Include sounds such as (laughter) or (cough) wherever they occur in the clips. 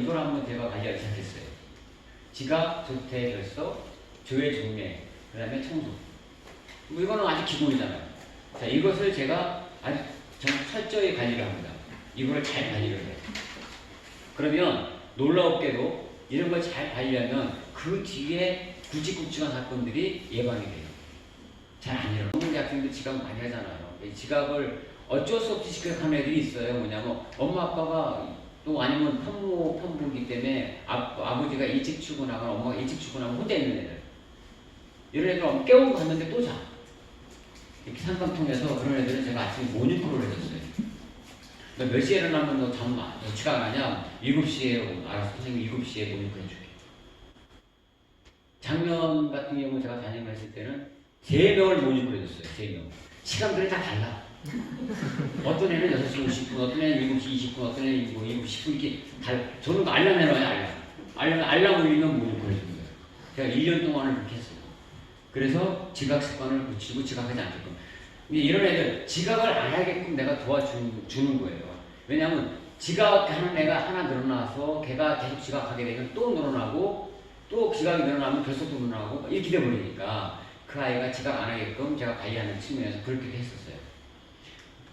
이걸 한번 제가 관리하기 시작했어요. 지각, 조퇴, 결석, 조회, 종례, 그 다음에 청소. 뭐 이거는 아주 기본이잖아요. 자, 이것을 제가 아주 정- 철저히 관리를 합니다. 이거를 잘 관리를 해요. 그러면 놀라웠게도 이런 걸 잘 관리하면 그 뒤에 굵직굵직한 사건들이 예방이 돼요. 잘 안 일어나. 한국 학생들 지각 많이 하잖아요. 이 지각을 어쩔 수 없이 지각하는 애들이 있어요. 뭐냐면 엄마 아빠가 또 아니면 편모 편부기 때문에 아, 아버지가 일찍 출근하거나 엄마가 일찍 출근하면 혼자 있는 애들. 이런 애들 깨우고 갔는데 또 자. 이렇게 상담 통해서 그런 애들은 제가 아침에 모니터를 해줬어요. 너 몇 시에 일어나면 너 잠, 너안 하냐? 7시에 알아서 선생님 7시에 모니터 해줄게. 작년 같은 경우 제가 담임했을 때는 3명을 모니터 해줬어요. 3명. 시간들이 다 달라. (laughs) 어떤 애는 6시 50분, 어떤 애는 7시 20분, 어떤 애는 뭐 7시 10분 이렇게 달 저는 알람 해놔요, 알람. 알람, 알람 울리면 모니터 해주는 거예요. 제가 1년 동안을 그렇게 했어요. 그래서 지각 습관을 붙이고 지각하지 않게끔. 근데 이런 애들 지각을 안 하게끔 내가 도와주는 주는 거예요. 왜냐하면 지각하는 애가 하나 늘어나서 걔가 계속 지각하게 되면 또 늘어나고 또 지각이 늘어나면 결석도 늘어나고 이렇게 돼 버리니까 그 아이가 지각 안 하게끔 제가 관리하는 측면에서 그렇게 했었어요.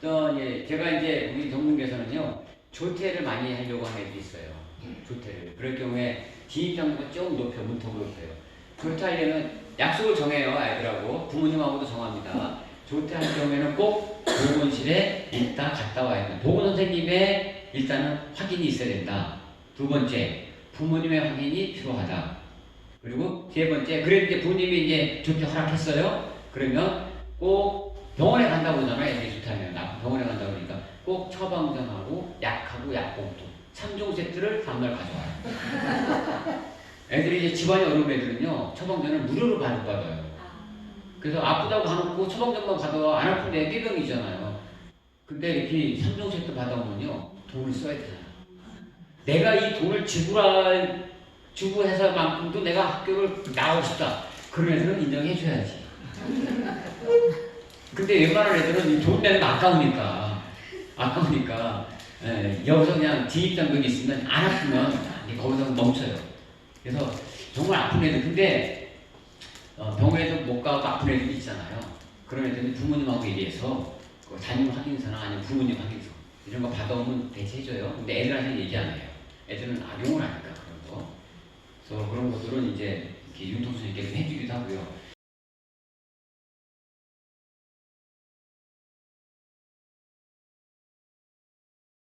또 이제 제가 이제 우리 동문계에서는요 조퇴를 많이 하려고 하는 애들이 있어요. 조퇴를. 그럴 경우에 진입 장벽을 좀 높여 문턱을 높여요. 조퇴하려면 약속을 정해요 아이들하고 부모님하고도 정합니다. 조퇴할 경우에는 꼭 보건실에 일단 갔다 와야 된다. 보건 선생님의 일단은 확인이 있어야 된다. 두 번째 부모님의 확인이 필요하다. 그리고 세 번째 그래도 이제 부모님이 이제 조퇴 허락했어요. 그러면 꼭 병원에 간다고 그러잖아요. 애들이 나 병원에 간다고 그러니까 꼭 처방전하고 약하고 약봉투 3종 세트를 다음날 가져와요. (laughs) 애들이 이제 집안이 어려운 애들은요 처방전을 무료로 받- 받아요. 그래서 아프다고 가놓고 처방전만 받아 안 아픈데 삐병이잖아요. 근데 이렇게 3종 세트 받아오면요 돈을 써야 되잖아요. 내가 이 돈을 지불할 주부해서만큼도 내가 학교를 나오고 싶다. 그런 애들은 인정해 줘야지. (laughs) 근데 웬만한 애들은 내는 거 아까우니까 아까우니까 예, 여기서 그냥 진입장벽이 있으면 안 아프면 거기서 멈춰요. 그래서 정말 아픈 애들 근데 어, 병원에도 못 가고 아픈 애들이 있잖아요. 그런 애들은 부모님하고 얘기해서 그 담임 확인서나 아니면 부모님 확인서 이런 거 받아오면 대체해줘요. 근데 애들한테는 얘기 안 해요. 애들은 악용을 하니까 그런 거. 그래서 그런 것들은 이제 이렇게 융통성 있게 좀 해주기도 하고요.